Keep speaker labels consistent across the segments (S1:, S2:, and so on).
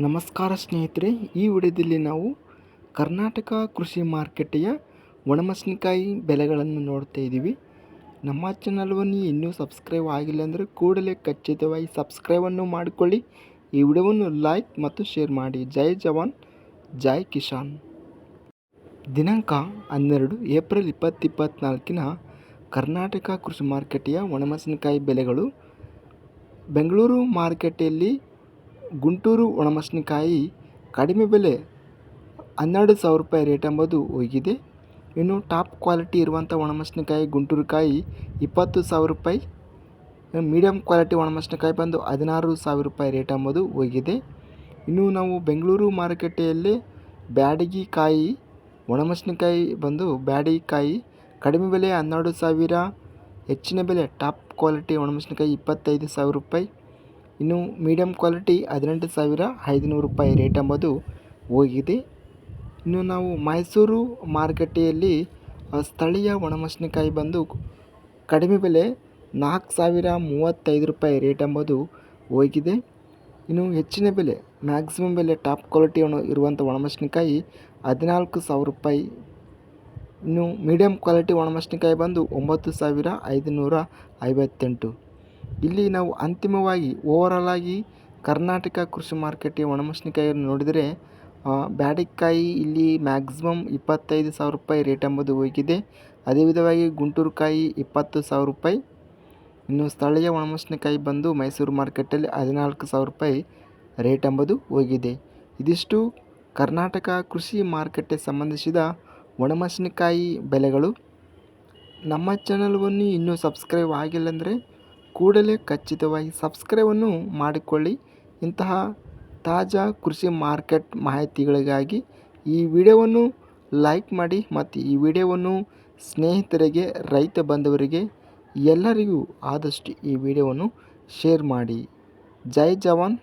S1: ನಮಸ್ಕಾರ ಸ್ನೇಹಿತರೆ, ಈ ವಿಡಿಯೋದಲ್ಲಿ ನಾವು ಕರ್ನಾಟಕ ಕೃಷಿ ಮಾರುಕಟ್ಟೆಯ ಒಣಮೆಣಸಿನಕಾಯಿ ಬೆಲೆಗಳನ್ನು ನೋಡ್ತಾ ಇದ್ದೀವಿ. ನಮ್ಮ ಚಾನಲ್ವನ್ನು ಇನ್ನೂ ಸಬ್ಸ್ಕ್ರೈಬ್ ಆಗಿಲ್ಲ ಅಂದರೆ ಕೂಡಲೇ ಖಚಿತವಾಗಿ ಸಬ್ಸ್ಕ್ರೈಬನ್ನು ಮಾಡಿಕೊಳ್ಳಿ. ಈ ವಿಡಿಯೋವನ್ನು ಲೈಕ್ ಮತ್ತು ಶೇರ್ ಮಾಡಿ. ಜೈ ಜವಾನ್, ಜೈ ಕಿಸಾನ್. ದಿನಾಂಕ ಹನ್ನೆರಡು ಏಪ್ರಿಲ್ ಇಪ್ಪತ್ತು ಇಪ್ಪತ್ತ್ನಾಲ್ಕಿನ ಕರ್ನಾಟಕ ಕೃಷಿ ಮಾರುಕಟ್ಟೆಯ ಒಣಮೆಣಸಿನಕಾಯಿ ಬೆಲೆಗಳು ಬೆಂಗಳೂರು ಮಾರುಕಟ್ಟೆಯಲ್ಲಿ ಗುಂಟೂರು ಒಣಮೆಣಸಿನಕಾಯಿ ಕಡಿಮೆ ಬೆಲೆ ಹನ್ನೆರಡು ಸಾವಿರ ರೂಪಾಯಿ ರೇಟ್ ಎಂಬುದು ಹೋಗಿದೆ ಇನ್ನು ಟಾಪ್ ಕ್ವಾಲಿಟಿ ಇರುವಂಥ ಒಣಮೆಣಸಿನಕಾಯಿ ಗುಂಟೂರು ಕಾಯಿ ಇಪ್ಪತ್ತು ಸಾವಿರ ರೂಪಾಯಿ. ಮೀಡಿಯಮ್ ಕ್ವಾಲಿಟಿ ಒಣಮೆಣಸಿನಕಾಯಿ ಬಂದು ಹದಿನಾರು ಸಾವಿರ ರೂಪಾಯಿ ರೇಟ್ ಎಂಬುದು ಹೋಗಿದೆ ಇನ್ನು ನಾವು ಬೆಂಗಳೂರು ಮಾರುಕಟ್ಟೆಯಲ್ಲಿ ಬ್ಯಾಡಗಿ ಕಾಯಿ ಒಣಮೆಣಸಿನಕಾಯಿ ಬಂದು ಬ್ಯಾಡಗಿ ಕಾಯಿ ಕಡಿಮೆ ಬೆಲೆ ಹನ್ನೆರಡು ಸಾವಿರ, ಹೆಚ್ಚಿನ ಬೆಲೆ ಟಾಪ್ ಕ್ವಾಲಿಟಿ ಒಣಮೆಣಸಿನಕಾಯಿ ಇಪ್ಪತ್ತೈದು ಸಾವಿರ ರೂಪಾಯಿ. ಇನ್ನು ಮೀಡಿಯಂ ಕ್ವಾಲಿಟಿ ಹದಿನೆಂಟು ಸಾವಿರ ಐದುನೂರು ರೂಪಾಯಿ ರೇಟ್ ಎಂಬುದು ಹೋಗಿದೆ. ಇನ್ನು ನಾವು ಮೈಸೂರು ಮಾರುಕಟ್ಟೆಯಲ್ಲಿ ಸ್ಥಳೀಯ ಒಣಮೆಣಸಿನಕಾಯಿ ಬಂದು ಕಡಿಮೆ ಬೆಲೆ ನಾಲ್ಕು ಸಾವಿರ ಮೂವತ್ತೈದು ರೂಪಾಯಿ ರೇಟ್ ಎಂಬುದು ಹೋಗಿದೆ. ಇನ್ನು ಹೆಚ್ಚಿನ ಬೆಲೆ ಮ್ಯಾಕ್ಸಿಮಮ್ ಬೆಲೆ ಟಾಪ್ ಕ್ವಾಲಿಟಿ ಇರುವಂಥ ಒಣಮೆಣಸಿನಕಾಯಿ ಹದಿನಾಲ್ಕು ಸಾವಿರ ರೂಪಾಯಿ. ಇನ್ನು ಮೀಡಿಯಮ್ ಕ್ವಾಲಿಟಿ ಒಣಮೆಣಸಿನಕಾಯಿ ಬಂದು ಒಂಬತ್ತು ಸಾವಿರ ಐದುನೂರ ಐವತ್ತೆಂಟು. ಇಲ್ಲಿ ನಾವು ಅಂತಿಮವಾಗಿ ಓವರಾಲ್ ಆಗಿ ಕರ್ನಾಟಕ ಕೃಷಿ ಮಾರುಕಟ್ಟೆ ಒಣಮೆಣಸಿನಕಾಯಿಯನ್ನು ನೋಡಿದರೆ ಬ್ಯಾಡಿಕಾಯಿ ಇಲ್ಲಿ ಮ್ಯಾಕ್ಸಿಮಮ್ ಇಪ್ಪತ್ತೈದು ಸಾವಿರ ರೂಪಾಯಿ ರೇಟ್ ಎಂಬುದು ಹೋಗಿದೆ. ಅದೇ ವಿಧವಾಗಿ ಗುಂಟೂರು ಕಾಯಿ ಇಪ್ಪತ್ತು ಸಾವಿರ ರೂಪಾಯಿ. ಇನ್ನು ಸ್ಥಳೀಯ ಒಣಮೆಣಸಿನಕಾಯಿ ಬಂದು ಮೈಸೂರು ಮಾರ್ಕೆಟಲ್ಲಿ ಹದಿನಾಲ್ಕು ಸಾವಿರ ರೂಪಾಯಿ ರೇಟ್ ಎಂಬುದು ಹೋಗಿದೆ. ಇದಿಷ್ಟು ಕರ್ನಾಟಕ ಕೃಷಿ ಮಾರುಕಟ್ಟೆ ಸಂಬಂಧಿಸಿದ ಒಣಮೆಣಸಿನಕಾಯಿ ಬೆಲೆಗಳು. ನಮ್ಮ ಚಾನಲ್ವನ್ನು ಇನ್ನೂ ಸಬ್ಸ್ಕ್ರೈಬ್ ಆಗಿಲ್ಲ ಅಂದರೆ ಕೂಡಲೇ ಖಚಿತವಾಗಿ ಸಬ್ಸ್ಕ್ರೈಬನ್ನು ಮಾಡಿಕೊಳ್ಳಿ. ಇಂತಹ ತಾಜಾ ಕೃಷಿ ಮಾರ್ಕೆಟ್ ಮಾಹಿತಿಗಳಿಗಾಗಿ ಈ ವಿಡಿಯೋವನ್ನು ಲೈಕ್ ಮಾಡಿ ಮತ್ತು ಈ ವಿಡಿಯೋವನ್ನು ಸ್ನೇಹಿತರಿಗೆ, ರೈತ ಬಂಧುವರಿಗೆ ಎಲ್ಲರಿಗೂ ಆದಷ್ಟು ಈ ವಿಡಿಯೋವನ್ನು ಶೇರ್ ಮಾಡಿ. ಜೈ ಜವಾನ್,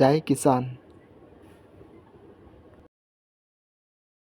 S1: ಜೈ ಕಿಸಾನ್.